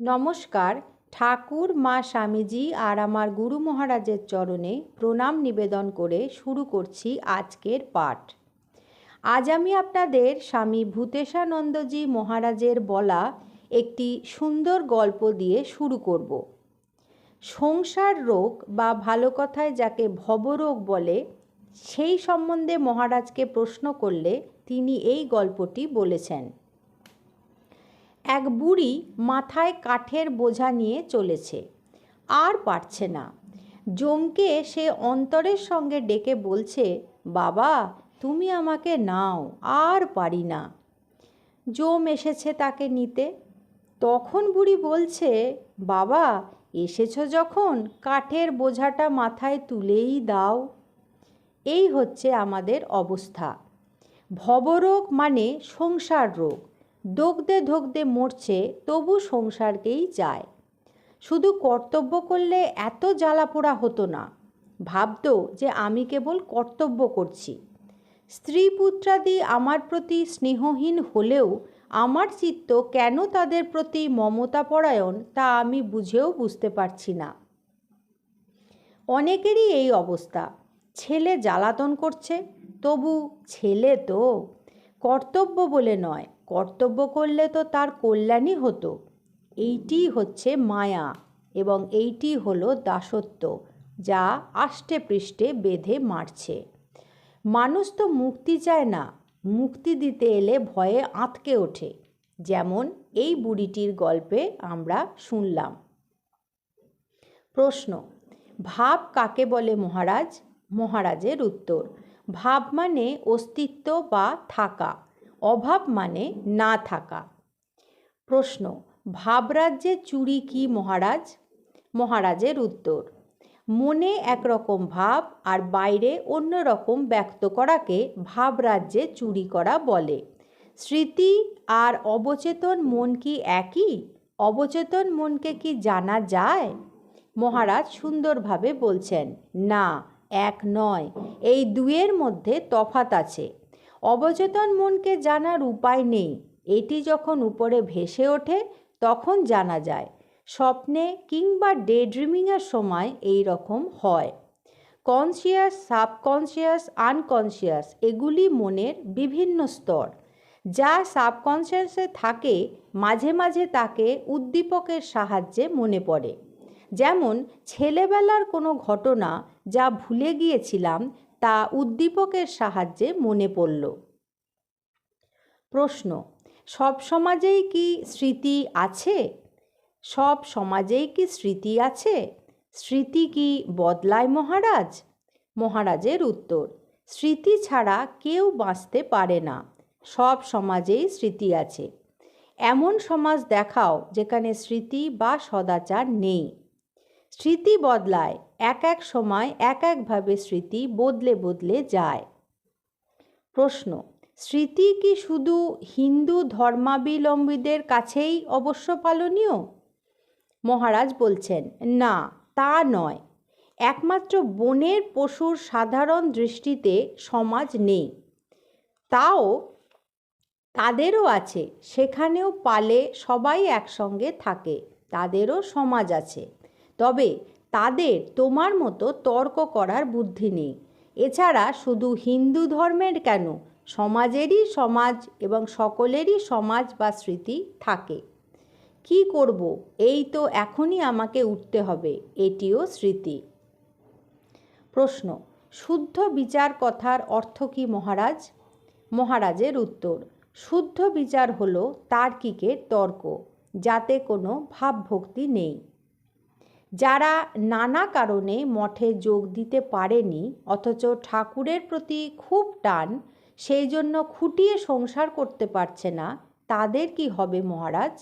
নমস্কার, ঠাকুর, মা স্বামীজি আর আমার গুরু মহারাজের চরণে প্রণাম নিবেদন করে শুরু করছি আজকের পাঠ। আজ আমি আপনাদের স্বামী ভূতেশানন্দজি মহারাজের বলা একটি সুন্দর গল্প দিয়ে শুরু করব। সংসার রোগ বা ভালো কথায় যাকে ভবরোগ বলে, সেই সম্বন্ধে মহারাজকে প্রশ্ন করলে তিনি এই গল্পটি বলেছেন। এক বুড়ি মাথায় কাঠের বোঝা নিয়ে চলেছে। আর পারছে না। জমকে সে অন্তরের সঙ্গে ডেকে বলছে, বাবা, তুমি আমাকে নাও, আর পারি না। জম এসেছে তাকে নিতে। তখন বুড়ি বলছে, বাবা, এসেছ যখন, কাঠের বোঝাটা মাথায় তুলেই দাও। এই হচ্ছে আমাদের অবস্থা। ভবরোগ মানে সংসার রোগ দগদে ধগদে মরছে, তবু সংসারকেই চায়। শুধু কর্তব্য করলে এত জ্বালাপোড়া হতো না। ভাবতো যে আমি কেবল কর্তব্য করছি। স্ত্রী পুত্রাদি আমার প্রতি স্নেহহীন হলেও আমার চিত্ত কেন তাদের প্রতি মমতা পরায়ণ তা আমি বুঝেও বুঝতে পারছি না। অনেকেরই এই অবস্থা। ছেলে জ্বালাতন করছে, তবু ছেলে তো কর্তব্য বলে নয়। কর্তব্য করলে তো তার কল্যাণই হতো। এইটি হচ্ছে মায়া এবং এইটি হলো দাসত্ব, যা আষ্টে পৃষ্ঠে বেঁধে মারছে। মানুষ তো মুক্তি চায় না, মুক্তি দিতে এলে ভয়ে আঁতকে ওঠে, যেমন এই বুড়িটির গল্পে আমরা শুনলাম। প্রশ্ন, ভাব কাকে বলে মহারাজ? মহারাজের উত্তর, ভাব মানে অস্তিত্ব বা থাকা। অভাব মানে না থাকা। প্রশ্ন, ভাবরাজ্যে চুরি কি মহারাজ? মহারাজের উত্তর, মনে একরকম ভাব আর বাইরে অন্য রকম ব্যক্ত করাকে ভাবরাজ্যে চুরি করা বলে। স্মৃতি আর অবচেতন মন কি একই? অবচেতন মনকে কি জানা যায়? মহারাজ সুন্দরভাবে বলছেন, না, এক নয়, এই দুয়ের মধ্যে তফাত আছে। অবচেতন মনকে জানার উপায় নেই। এটি যখন উপরে ভেসে ওঠে, তখন জানা যায়, স্বপ্নে কিংবা ডে ড্রিমিংয়ের সময় এই রকম হয়। কনসিয়াস, সাবকনসিয়াস, আনকনসিয়াস এগুলি মনের বিভিন্ন স্তর, যা সাবকনসিয়াসে থাকে, মাঝে মাঝে তাকে উদ্দীপকের সাহায্যে মনে পড়ে। যেমন, ছেলেবেলার কোনো ঘটনা যা ভুলে গিয়েছিলাম তা উদ্দীপকের সাহায্যে মনে পড়ল। প্রশ্ন, সব সমাজেই কি স্মৃতি আছে? সব সমাজেই কি স্মৃতি আছে? স্মৃতি কি বদলায় মহারাজ? মহারাজের উত্তর, স্মৃতি ছাড়া কেউ বাঁচতে পারে না। সব সমাজেই স্মৃতি আছে। এমন সমাজ দেখাও যেখানে স্মৃতি বা সদাচার নেই। স্মৃতি বদলায়, এক এক সময় এক একভাবে স্মৃতি বদলে বদলে যায়। প্রশ্ন, স্মৃতি কি শুধু হিন্দু ধর্মাবলম্বীদের কাছেই অবশ্য পালনীয়? মহারাজ বলছেন, না, তা নয়। একমাত্র বনের পশুর সাধারণ দৃষ্টিতে সমাজ নেই। তাও তাদেরও আছে, সেখানেও পালে সবাই একসঙ্গে থাকে, তাদেরও সমাজ আছে। তবে তাদের তোমার মতো তর্ক করার বুদ্ধি নেই। এছাড়া শুধু হিন্দু ধর্মের কেন? সমাজেরই সমাজ এবং সকলেরই সমাজ বা স্মৃতি থাকে। কি করব? এই তো এখনই আমাকে উঠতে হবে, এটিও স্মৃতি। প্রশ্ন, শুদ্ধ বিচার কথার অর্থ কি মহারাজ? মহারাজের উত্তর, শুদ্ধ বিচার হলো তার্কিকের তর্ক, যাতে কোনো ভাবভক্তি নেই। যারা নানা কারণে মঠে যোগ দিতে পারেনি, অথচ ঠাকুরের প্রতি খুব টান, সেই জন্য খুঁটিয়ে সংসার করতে পারছে না, তাদের কি হবে মহারাজ?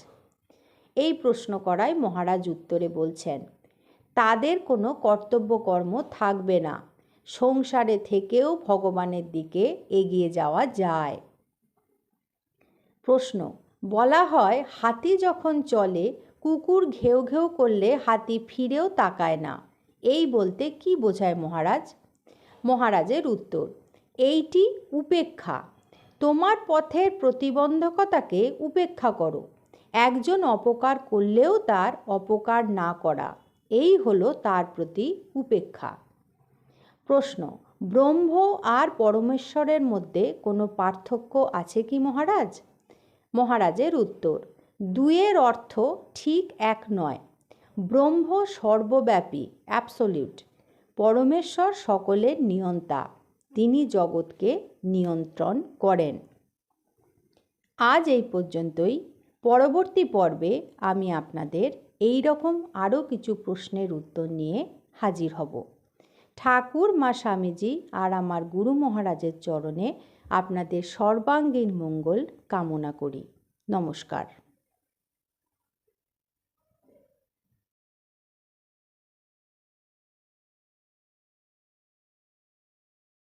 এই প্রশ্ন করায় মহারাজ উত্তরে বলছেন, তাদের কোনো কর্তব্যকর্ম থাকবে না, সংসারে থেকেও ভগবানের দিকে এগিয়ে যাওয়া যায়। প্রশ্ন, বলা হয় হাতি যখন চলে কুকুর ঘেউ ঘেউ করলে হাতি ফিরেও তাকায় না। এই বলতে কি বোঝায় মহারাজ? মহারাজের উত্তর, এইটি উপেক্ষা। তোমার পথের প্রতিবন্ধকতাকে উপেক্ষা করো। একজন অপকার করলেও তার অপকার না করা। এই হলো তার প্রতি উপেক্ষা। প্রশ্ন, ব্রহ্ম আর পরমেশ্বরের মধ্যে কোনো পার্থক্য আছে কি মহারাজ? মহারাজের উত্তর দুয়ের অর্থ ঠিক এক নয়। ব্রহ্ম সর্বব্যাপী অ্যাবসলিউট পরমেশ্বর সকলের নিয়ন্তা। তিনি জগৎকে নিয়ন্ত্রণ করেন। আজ এই পর্যন্তই। পরবর্তী পর্বে আমি আপনাদের এই রকম আরও কিছু প্রশ্নের উত্তর নিয়ে হাজির হব। ঠাকুর মা স্বামীজি আর আমার গুরু মহারাজের চরণে আপনাদের সর্বাঙ্গীন মঙ্গল কামনা করি। নমস্কার।